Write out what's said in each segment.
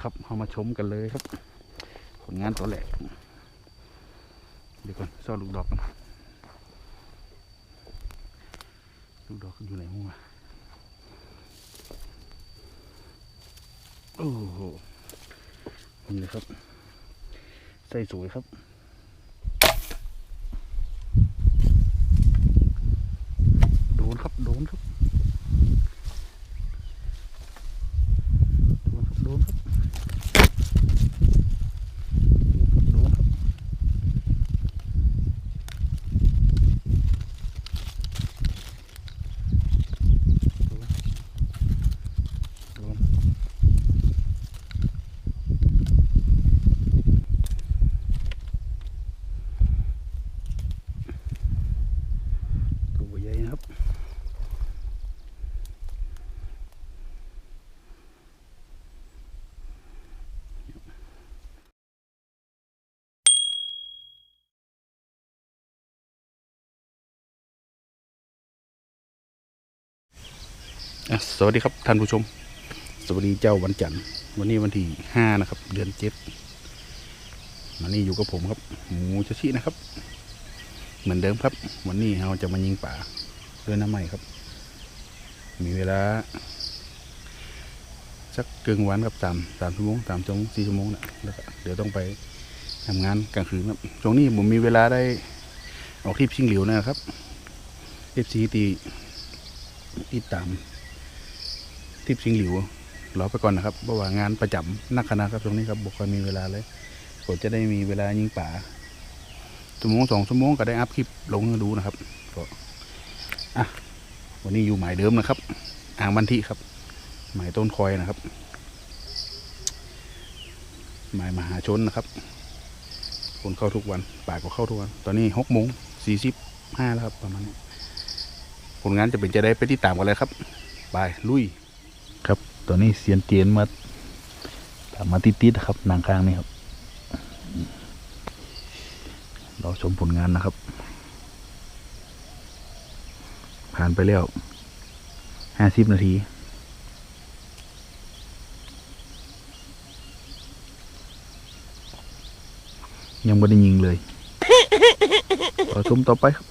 ครับเอามาชมกันเลยครับ ผลงานตัวแรกเดี๋ยวก่อนซ่อนลูกดอกกันลูกดอกอยู่ไหนมั่วโอ้โหนี่เลยครับ ใส่สวยครับ โดนครับ โดนครับ โดนครับ โดนครับ โดนครับ โดน ตัวใหญ่นะครับ อะ สวัสดีครับท่านผู้ชม สวัสดีเจ้าวันจันทร์วันนี้วันที่ห้านะครับ เดือนเจ็ดวันนี้อยู่กับผมครับ หมูชะชินะครับ เหมือนเดิมครับ วันนี้เราจะมายิงป่าด้วยน้ำใหม่ครับ มีเวลาสักเกึ่งวันครับสามสามชั่วโมงสามชั่วโมงสี่ชั่วโมงนะแล้วก็เดี๋ยวต้องไปทำงานกลางคืนครับช่วงนี้ผมมีเวลาได้ออกทริปชิงหลิวนะครับเอฟซีตีติดตาม ทิปสิงหลิวรอไปก่อนนะครับเพราะว่างานประจำนักคณะครับตรงนี้ครับบุคคลมีเวลาเลยผมจะได้มีเวลายิงป่าชั่วโมงสองชั่วโมงก็ได้อัพคลิปลงให้ดูนะครับก็อะวันนี้อยู่หมายเดิมนะครับ อ่างบันทิครับ หมายต้นคอยนะครับ หมายมหาชนนะครับ คนเข้าทุกวันป่าก็เข้าทุกวัน ตอนนี้หกโมงสี่สิบห้าแล้วครับประมาณนี้ผลงานจะเป็นจะได้ไปติดตามกันเลยครับบายลุย ครับตอนนี้เสียนเตียนมาตามมาติดๆครับนางกลางนี่ครับ เราชมผลงานนะครับ ผ่านไปแล้วห้าสิบนาทียังไม่ได้ยิงเลยเราชมต่อไปครับ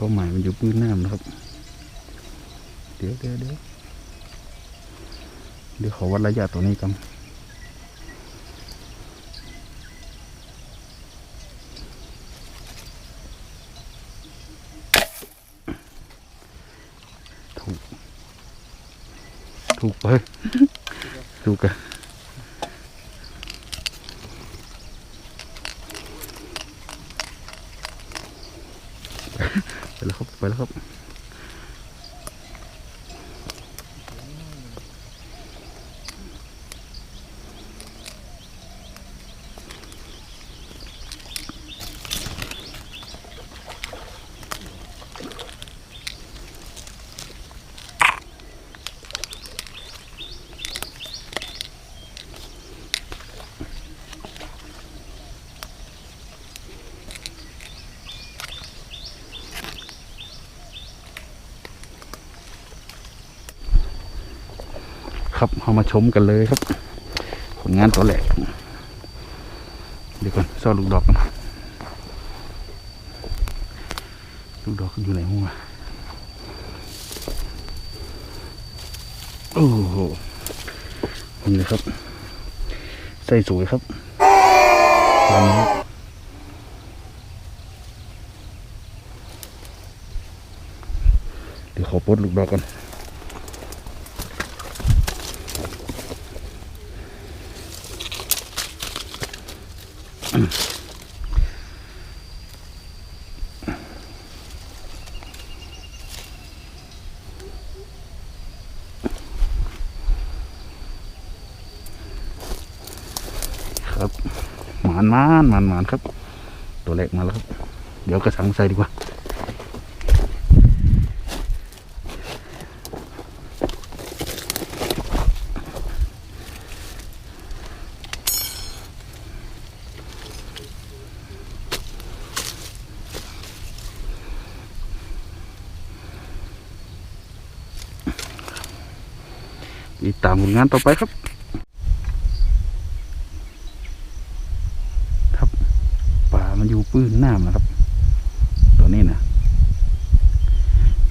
เป้าหมายมันอยู่ปืนน้ำนะครับ เดี๋ยวเดี๋ยวเดี๋ยวเดี๋ยวขอวัดระยะตัวนี้กันถูก ถูกไปถูกกัน ไปแล้วครับ ครับครับเอามาชมกันเลยครับ ผลงานตัวแรกเดี๋ยวก่อนซ่อนลูกดอกกันลูกดอกอยู่ไหนมั่วโอ้โหนี่เลยครับใส่สวยครับลำนี้เดี๋ยวขอปลดลูกดอกกัน ครับห มานมานมานครับ ตัวเล็กมาแล้วครับ เดี๋ยวกระสังใส่ดีกว่าติดตามผลงานต่อไปครับป่ามันอยู่ปื้นน้ำนะครับ ตัวนี้นะ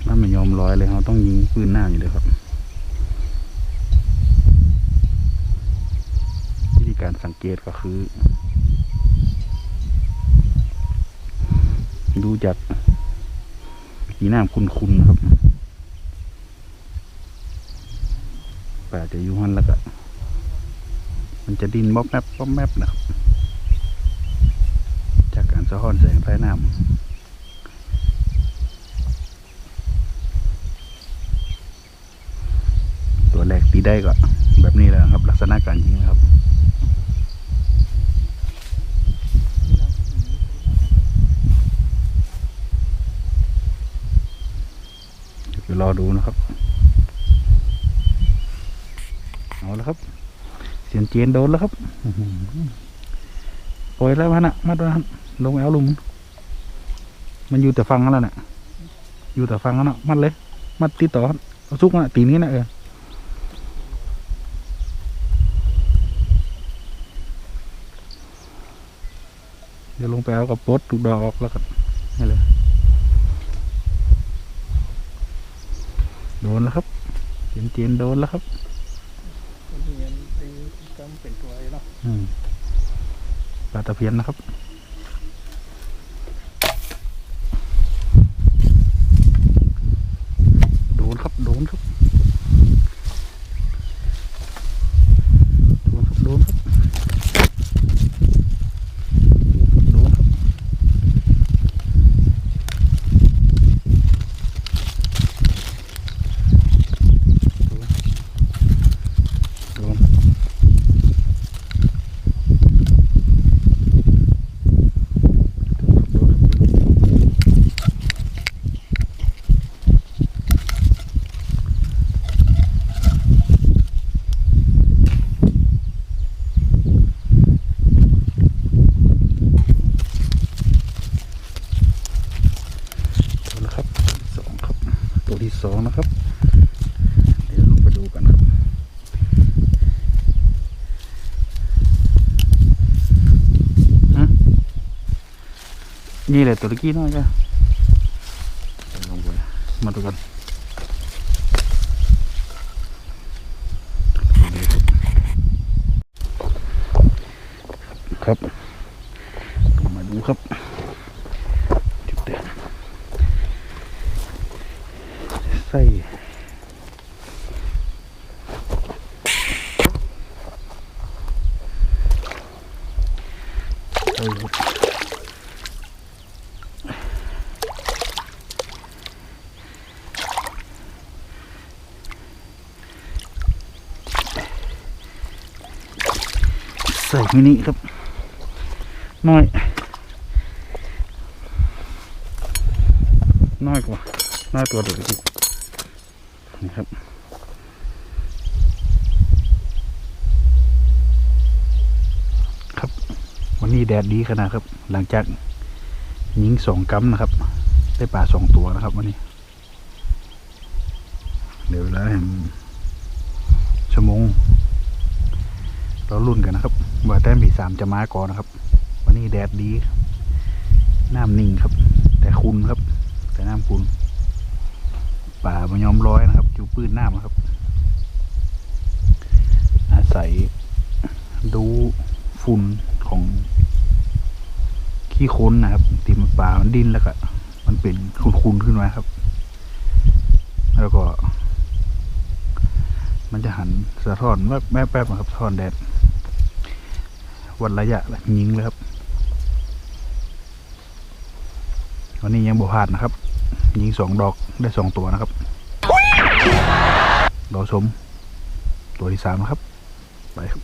มันไม่ยอมลอยเลยเราต้องยิงปื้นน้ำอยู่เลยครับ วิธีการ สังเกตก็คือ ดูจากสีน้ำคุ้นๆครับป่าจะอยู่หันแล้วก็ มันจะดินบ๊อบแมบบ๊อบแมบนะครับ จากการสะท้อนแสงใต้น้ำตัวแรกตีได้ก็แบบนี้แหละครับ ลักษณะการยิงครับ เดี๋ ยวรอดูนะครับ เอาแล้วครับ เสียงเจียนโดนแล้วครับปล่อยแล้วมันะมัดว้ครับลงไปเอาลุมมันมันอยู่แต่ฟังนั่นแหละน่ะ อยู่แต่ฟังนั่นน่ะมัดเลย มัดติดต่อซุกน่ะตีนี้นะเออเดี๋ยวลงไปเอากับปดทุกดอกออกแล้วก็นี่เลย ดนแล้วครับเจียนเจียนโดนแล้วครับมันเรียนไอ้กำเป็นตัวไอ้เนาะอืมปลาตะเพียนนะครับ โดนครับ โดนครับ โดนครับ โดนครับ โดนครับ โดน ตัวแล้วครับสองครับ ตัวที่สองนะครับ เดี๋ยวลงไปดูกันครับ ฮะ นี่แหละตัวตะกี้น้อยจ้ะลงไปมาดูกันครับมาดูครับจุดเด่นใส่ครับ ใส่มินิครับน้อย น้อยกว่าน้อยตัวเดียวอีกนี่ครับ ครับ วันนี้แดดดีขนาดครับ หลังจากยิงสองกัมนะครับ ได้ปลาสองตัวนะครับ วันนี้ เดี๋ยวเวลาเห็นชั่วโมงเรารุ่นกันนะครับ ว่าแต้มผีสามจะมาก่อนนะครับ วันนี้แดดดี น้ำนิ่งครับ แต่คุณครับ แต่น้ำคุณ ป่ามันยอมร้อยนะครับอยู่ปื้นน้ำนะครับ อาศัยดูฝุ่นของขี้คลนนะครับตีมันป่ามันดิ้นแล้วก็มันเป็นคุณๆขึ้นมาครับ แล้วก็ มันจะหันสะท้อนแวบแป๊บๆนะครับสะท้อนแดด วัดระยะละยิงเลยครับ วันนี้ยังบวพลาดนะครับ ยิงสองดอกได้สองตัวนะครับรอชมตัวที่สามนะครับ ไปครับ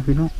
más vino.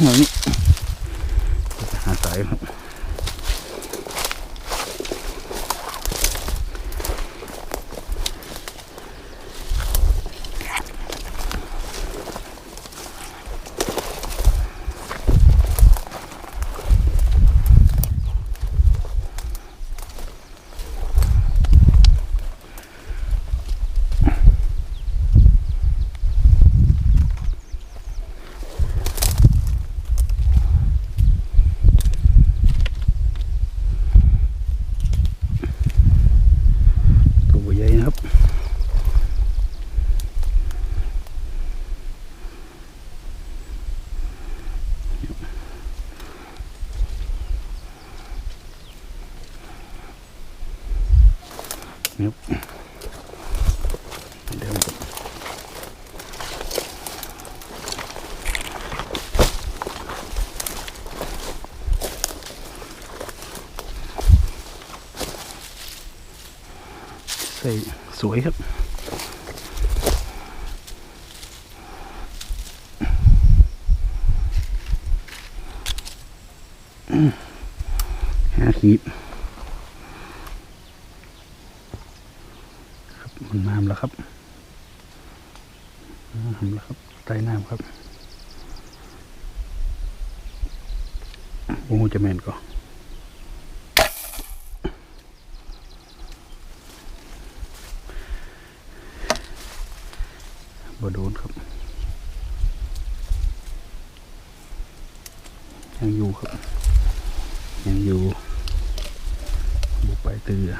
no. Yep. xây suối hết hát nhịp น้ำแล้วครับน้ำแล้วครับใต้น้ำครับวงจะแมนก่อนบโดนครับยังอยู่ครับยังอยู่บุไปเตือ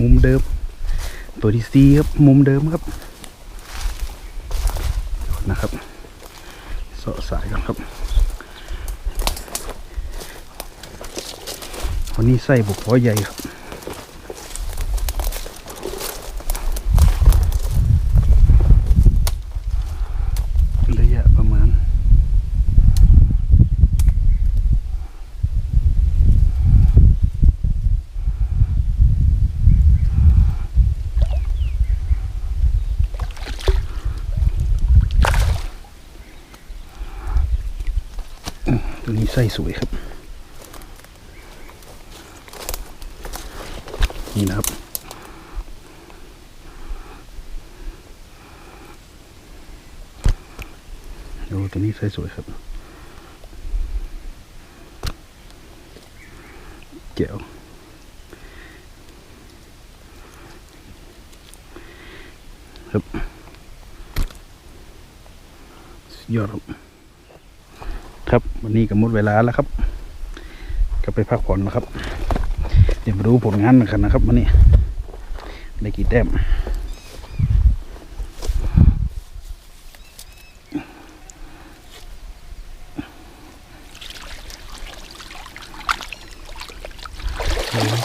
มุมเดิม ตัวที่ซีครับ มุมเดิมครับนะครับเสาะสายกันครับ วันนี้ใส่บุกพอใหญ่ครับ สวยครับ นี่นะครับ ดูตัวนี้ไส้สวยครับเจ๋วครับยอดครับ ครับ วันนี้ก็หมดเวลาแล้วครับ ก็ไปพักผ่อนแล้วครับ เดี๋ยวมาดูผลงานกันนะครับวันนี้ ได้กี่แต้ม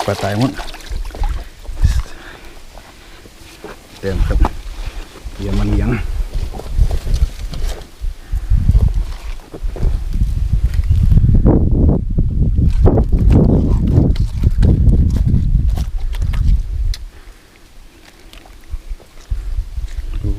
ปลาตายหมดแต้มครับเดี๋ยวมาเลี้ยง ดู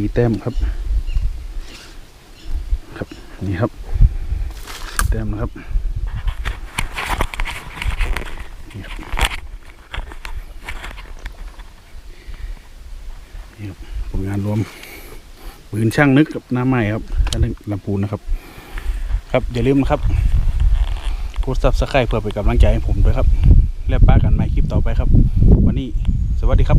สีแต้มครับ ครับนี่ครับแต้มนะครับนี่ครับนี่ครับผลงานรวมปืนช่างนึกกับหน้าไม้ครับท่านลำพูนนะครับ ครับอย่าลืมนะครับกดซับสไครต์เพื่อเป็นกำลังใจให้ผมด้วยครับ แล้วป้ากันใหม่คลิปต่อไปครับ วันนี้สวัสดีครับ